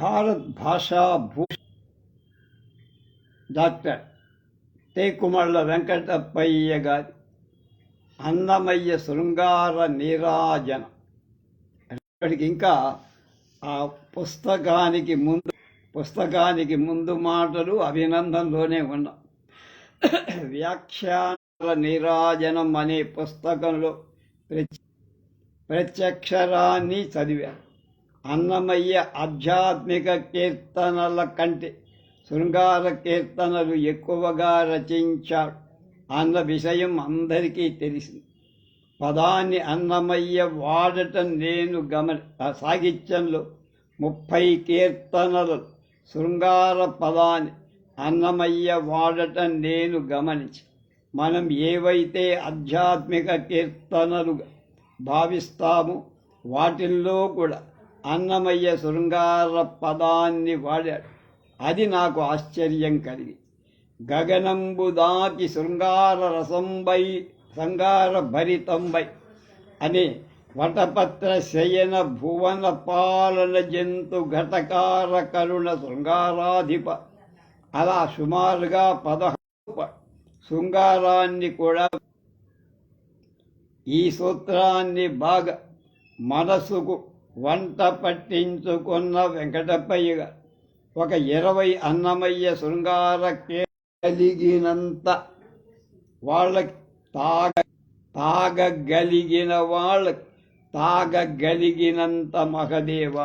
భారత్ భాషా భూ డాక్టర్ తేకుమళ్ళ వెంకటప్పయ్య గారి అన్నమయ్య శృంగార నీరాజన. ఇప్పటికి ఇంకా ఆ పుస్తకానికి ముందు పుస్తకానికి ముందు మాటలు అభినందనలోనే ఉన్నా. వ్యాఖ్యానాల నీరాజనం అనే పుస్తకంలో ప్రత్యక్షరాన్ని చదివాను అన్నమయ్య ఆధ్యాత్మిక కీర్తనల కంటే శృంగార కీర్తనలు ఎక్కువగా రచించాడు. అన్న విషయం అందరికీ తెలిసింది పదాన్ని అన్నమయ్య వాడటం నేను గమని సాహిత్యంలో ముప్పై కీర్తనలు శృంగార పదాన్ని అన్నమయ్య వాడటం నేను గమనించి మనం ఏవైతే ఆధ్యాత్మిక కీర్తనలుగా భావిస్తామో వాటిల్లో కూడా అన్నమయ్య శృంగార పదాన్ని వాడాడు. అది నాకు ఆశ్చర్యం కలిగి. గగనంబు దాకి శృంగార రసంబై శృంగార భరితంబై అనే వటపత్ర శయన భువన పాలన జంతు ఘటకార కరుణ శృంగారాధిప. అలా సుమారుగా పదహారు శృంగారాన్ని కూడా ఈ సూత్రాన్ని బాగా మనసుకు వంట పట్టించుకున్న వెంకటప్పయ్య ఒక ఇరవై అన్నమయ్య శృంగార కలిగినంత వాళ్ళకి తాగ తాగగలిగిన వాళ్ళకి తాగగలిగినంత మహదేవ.